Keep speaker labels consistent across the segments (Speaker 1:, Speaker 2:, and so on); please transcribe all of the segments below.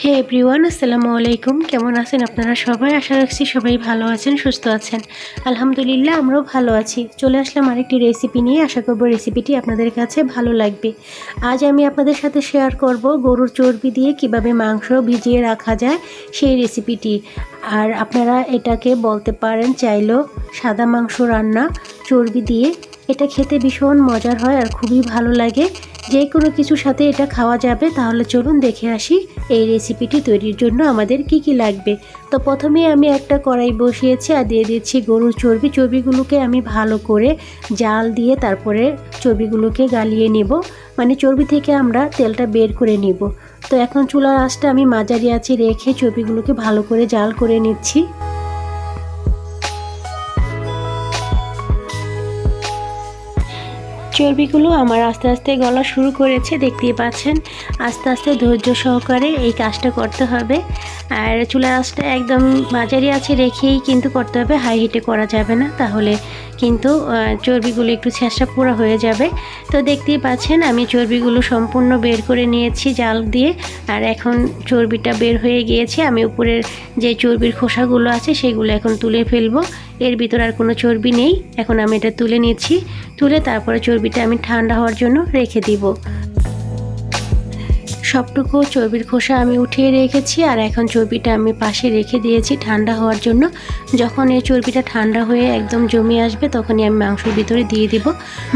Speaker 1: হে everyone, আসসালামু আলাইকুম। কেমন আছেন আপনারা সবাই? আশা রাখছি সবাই ভালো আছেন, সুস্থ আছেন। আলহামদুলিল্লাহ, আমরাও ভালো আছি। চলে আসলাম আরেকটি রেসিপি নিয়ে। আশা করব রেসিপিটি আপনাদের কাছে ভালো লাগবে। আজ আমি আপনাদের সাথে শেয়ার করব গরুর চর্বি দিয়ে কীভাবে মাংস ভিজিয়ে রাখা যায় সেই রেসিপিটি আর আপনারা এটাকে বলতে পারেন চাইলেও সাদা মাংস রান্না চর্বি দিয়ে। এটা খেতে ভীষণ মজার হয় আর খুবই ভালো লাগে। যে কোনো কিছুর সাথে এটা খাওয়া যাবে, তাহলে চলুন দেখে আসি এই রেসিপিটি তৈরির জন্য আমাদের কি কি লাগবে। তো প্রথমে আমি একটা কড়াই বসিয়েছি আর দিয়ে দিচ্ছি গরুর চর্বি। চর্বিগুলোকে আমি ভালো করে জাল দিয়ে তারপরে চর্বিগুলোকে গালিয়ে নেব। মানে চর্বি থেকে আমরা তেলটা বের করে নিব। তো এখন চুলার আঁচটা আমি মাঝারি আঁচে রেখে চর্বিগুলোকে ভালো করে জাল করে নিচ্ছি। চর্বিগুলো আমার আস্তে আস্তে গলা শুরু করেছে, দেখতেই পাচ্ছেন। আস্তে আস্তে ধৈর্য সহকারে এই কাজটা করতে হবে। আর চুলার আঁচটা একদম মাঝারি আছে রেখেই কিন্তু করতে হবে হাই হিটে করা যাবে না। তাহলে কিন্তু চর্বিগুলো একটু ছেঁচড়া পোড়া হয়ে যাবে। তো দেখতেই পাচ্ছেন, আমি চর্বিগুলো সম্পূর্ণ বের করে নিয়েছি জাল দিয়ে। আর এখন চর্বিটা বের হয়ে গিয়েছে। আমি উপরের যে চর্বির খোসাগুলো আছে, সেগুলো এখন তুলে ফেলব। এর ভিতর আর কোনো চর্বি নেই। এখন আমি এটা তুলে নিচ্ছি। তুলে তারপরে চর্বিটা আমি ঠান্ডা হওয়ার জন্য রেখে দিব। সবটুকু চর্বির খোসা আমি উঠিয়ে রেখেছি আর এখন চর্বিটা আমি পাশে রেখে দিয়েছি ঠান্ডা হওয়ার জন্য। যখন এই চর্বিটা ঠান্ডা হয়ে একদম জমে আসবে তখনই আমি মাংসর ভিতরে দিয়ে দিব।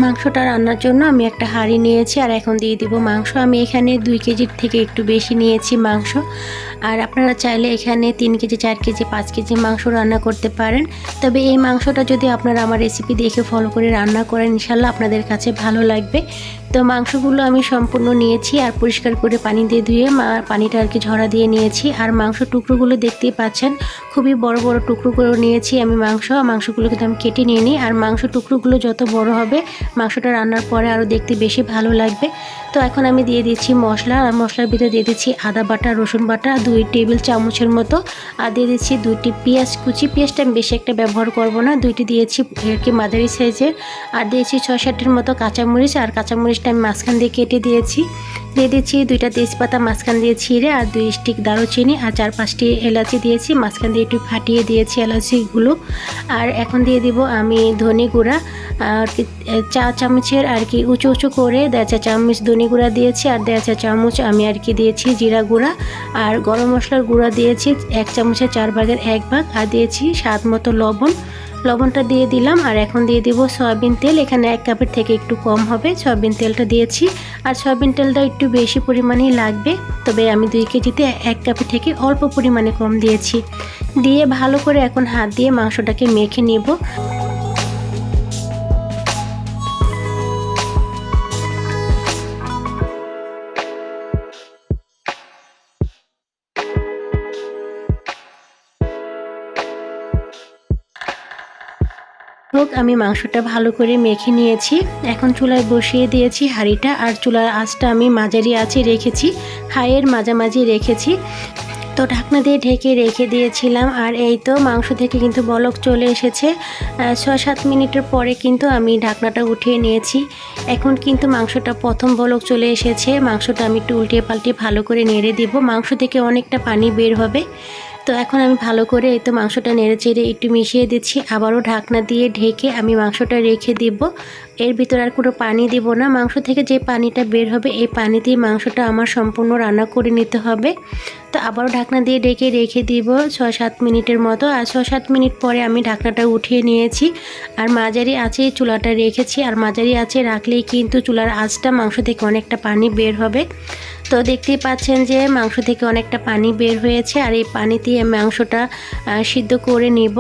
Speaker 1: মাংসটা রান্নার জন্য আমি একটা হাঁড়ি নিয়েছি আর এখন দিয়ে দিব মাংস। আমি এখানে দুই কেজির থেকে একটু বেশি নিয়েছি মাংস। আর আপনারা চাইলে এখানে তিন কেজি, চার কেজি, পাঁচ কেজি মাংস রান্না করতে পারেন। তবে এই মাংসটা যদি আপনারা আমার রেসিপি দেখে ফলো করে রান্না করেন, ইনশাল্লাহ আপনাদের কাছে ভালো লাগবে। তো মাংসগুলো আমি সম্পূর্ণ নিয়েছি আর পরিষ্কার করে পানি দিয়ে ধুয়ে মা পানিটা আর কি ঝরা দিয়ে নিয়েছি। আর মাংস টুকরোগুলো দেখতেই পাচ্ছেন, খুবই বড় বড় টুকরো করে নিয়েছি আমি মাংস। মাংসগুলো কিন্তু আমি কেটে নিয়ে নিই আর মাংস টুকরোগুলো যত বড় হবে, মাংসটা রান্নার পরে আরও দেখতে বেশি ভালো লাগবে। তো এখন আমি দিয়ে দিচ্ছি মশলা। আর মশলার ভিতরে দিয়ে দিচ্ছি আদা বাটা, রসুন বাটা, দুই টেবিল চামচের মতো। আর দিয়ে দিচ্ছি দুইটি পেঁয়াজ কুচি। পেঁয়াজটা আমি বেশি একটা ব্যবহার করব না। দুইটি দিয়েছি কি মাদারি সাইজের। আর দিয়েছি ছয় সাতটির মতো কাঁচামরিচ। আর কাঁচামরিচটা আমি মাঝখান দিয়ে কেটে দিয়েছি। দিয়ে দিচ্ছি দুইটা তেজপাতা, মাঝখান দিয়ে ছিঁড়ে আর দুই স্টিক দারুচিনি আর চার পাঁচটি এলাচি দিয়েছি। মাঝখান দিয়ে একটু ফাটিয়ে দিয়েছি এলাচিগুলো। আর এখন দিয়ে দিব আমি ধনে গুঁড়া। আর কি চা চামচের আর কি উঁচু উঁচু করে দেড় চা চামচ ধনে গুঁড়া দিয়েছি আর দেড় চা চামচ আমি আর কি দিয়েছি জিরা গুঁড়া। আর গরম মশলার গুঁড়া দিয়েছি এক চামচের চার ভাগের এক ভাগ আর দিয়েছি স্বাদ মতো লবণ। লবণটা দিয়ে দিলাম আর এখন দিয়ে দিব সয়াবিন তেল। এখানে এক কাপের থেকে একটু কম হবে। সয়াবিন তেলটা দিয়েছি আর সয়াবিন তেলটা একটু বেশি পরিমাণেই লাগবে। তবে আমি দুই কেজিতে এক কাপের থেকে অল্প পরিমাণে কম দিয়েছি। দিয়ে ভালো করে এখন হাত দিয়ে মাংসটাকে মেখে নেব। হোক, আমি মাংসটা ভালো করে মেখে নিয়েছি। এখন চুলায় বসিয়ে দিয়েছি হাঁড়িটা আর চুলার আঁচটা আমি মাঝারি আঁচে রেখেছি হাইয়ের মাঝামাঝি রেখেছি। তো ঢাকনা দিয়ে ঢেকে রেখে দিয়েছিলাম আর এই তো মাংস থেকে কিন্তু বলক চলে এসেছে। ছয় সাত মিনিটের পরে কিন্তু আমি ঢাকনাটা উঠিয়ে নিয়েছি। এখন কিন্তু মাংসটা প্রথম বলক চলে এসেছে। মাংসটা আমি একটু উল্টিয়ে পাল্টিয়ে ভালো করে নেড়ে দিব। মাংস থেকে অনেকটা পানি বের হবে। তো এখন আমি ভালো করে এই তো মাংসটা নেড়ে চেড়ে একটু মিশিয়ে দিচ্ছি। আবারও ঢাকনা দিয়ে ঢেকে আমি মাংসটা রেখে দিব। এর ভিতরে আর কোনো পানি দিব না। মাংস থেকে যে পানিটা বের হবে, এই পানি দিয়ে মাংসটা আমার সম্পূর্ণ রান্না করে নিতে হবে। তো আবারও ঢাকনা দিয়ে ডেকে রেখে দিব ছয় সাত মিনিটের মতো। আর ছয় সাত মিনিট পরে আমি ঢাকনাটা উঠিয়ে নিয়েছি। আর মাঝারি আছে চুলাটা রেখেছি। আর মাঝারি আছে রাখলেই কিন্তু চুলার আঁচটা মাংস থেকে অনেকটা পানি বের হবে। তো দেখতেই পাচ্ছেন যে মাংস থেকে অনেকটা পানি বের হয়েছে। আর এই পানি দিয়ে মাংসটা সিদ্ধ করে নিব।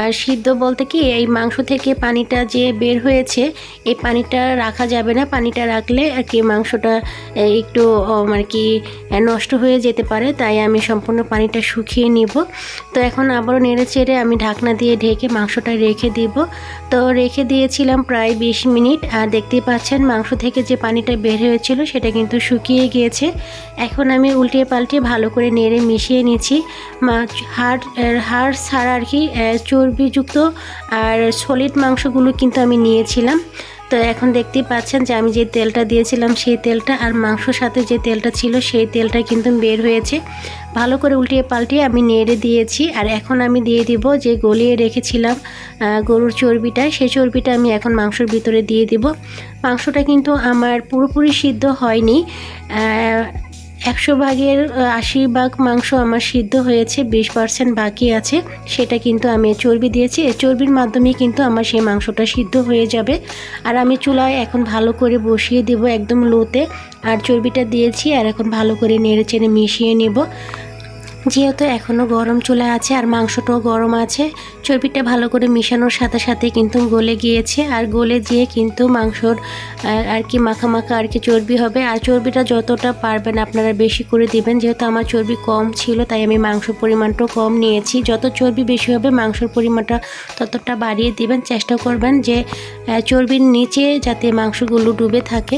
Speaker 1: আর সিদ্ধ বলতে কি, এই মাংস থেকে পানিটা যে বের হয়েছে, এই পানিটা রাখা যাবে না। পানিটা রাখলে আর কি মাংসটা একটু আর কি নষ্ট হয়ে যেতে পারে। তাই আমি সম্পূর্ণ পানিটা শুকিয়ে নিব। তো এখন আবারও নেড়ে চেড়ে আমি ঢাকনা দিয়ে ঢেকে মাংসটা রেখে দিব। তো রেখে দিয়েছিলাম প্রায় বিশ মিনিট। আর দেখতেই পাচ্ছেন, মাংস থেকে যে পানিটা বের হয়েছিল, সেটা কিন্তু শুকিয়ে গিয়েছে। এখন আমি উল্টিয়ে পাল্টিয়ে ভালো করে নেড়ে মিশিয়ে নিচ্ছি। মাছ হাড় হাড় ছাড়া আর কি চর্বিযুক্ত আর সলিড মাংসগুলো কিন্তু আমি নিয়েছিলাম। তো এখন দেখতেই পাচ্ছেন যে আমি যে তেলটা দিয়েছিলাম সেই তেলটা আর মাংসর সাথে যে তেলটা ছিল সেই তেলটা কিন্তু বের হয়েছে। ভালো করে উল্টিয়ে পাল্টিয়ে আমি নেড়ে দিয়েছি আর এখন আমি দিয়ে দিব যে গলিয়ে রেখেছিলাম গরুর চর্বিটা, সেই চর্বিটা আমি এখন মাংসর ভিতরে দিয়ে দিব। মাংসটা কিন্তু আমার পুরোপুরি সিদ্ধ হয়নি একশো ভাগের আশি ভাগ মাংস আমার সিদ্ধ হয়েছে, বিশ পার্সেন্ট বাকি আছে, সেটা কিন্তু আমি চর্বি দিয়েছি। এই চর্বির মাধ্যমে কিন্তু আমার সেই মাংসটা সিদ্ধ হয়ে যাবে। আর আমি চুলায় এখন ভালো করে বসিয়ে দেব একদম লোতে। আর চর্বিটা দিয়েছি, আর এখন ভালো করে নেড়ে চেড়ে মিশিয়ে নেব। যেহেতু এখনও গরম চুলা আছে আর মাংসটাও গরম আছে, চর্বিটা ভালো করে মিশানোর সাথে সাথে কিন্তু গলে গিয়েছে আর গলে গিয়ে কিন্তু মাংসর আর কি মাখা মাখা আর কি চর্বি হবে। আর চর্বিটা যতটা পারবেন আপনারা বেশি করে দিবেন, যেহেতু আমার চর্বি কম ছিল, তাই আমি মাংস পরিমাণটাও কম নিয়েছি। যত চর্বি বেশি হবে, মাংসর পরিমাণটা ততটা বাড়িয়ে দিবেন। চেষ্টা করবেন যে চর্বির নিচে যাতে মাংসগুলো ডুবে থাকে,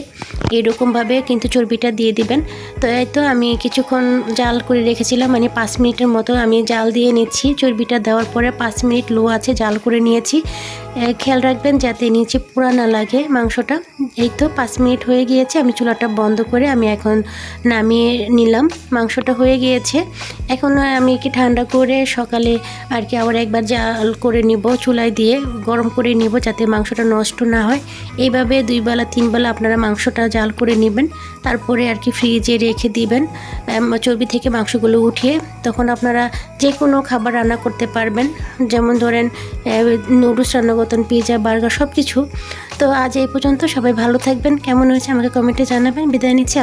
Speaker 1: এরকমভাবে কিন্তু চর্বিটা দিয়ে দিবেন। তো এই তো আমি কিছুক্ষণ জাল করে রেখেছিলাম মানে পাঁচ মিনিটের মতো আমি জাল দিয়ে নিচ্ছি। চর্বিটা দেওয়ার পরে পাঁচ মিনিট লো আছে, জাল করে নিয়েছি। খেয়াল রাখবেন যাতে নিচে পোড়া না লাগে মাংসটা। এই তো পাঁচ মিনিট হয়ে গিয়েছে, আমি চুলাটা বন্ধ করে আমি এখন নামিয়ে নিলাম। মাংসটা হয়ে গিয়েছে। এখন আমি কি ঠান্ডা করে সকালে আর কি আবার একবার জাল করে নিব চুলায় দিয়ে, গরম করে নিব যাতে মাংসটা নষ্ট না হয়। এইভাবে দুই বেলা, তিন বেলা আপনারা মাংসটা জাল করে নেবেন। তারপরে আর কি ফ্রিজে রেখে দিবেন চর্বি থেকে মাংসগুলো উঠিয়ে। তখন আপনারা যে কোনো খাবার রান্না করতে পারবেন। যেমন ধরেন নুডলস রান্না করতেন পিজা, বার্গার সব কিছু তো আজ এই পর্যন্ত সবাই ভালো থাকবেন। কেমন হয়েছে আমাকে কমেন্টে জানাবেন। বিদায় নিচ্ছি।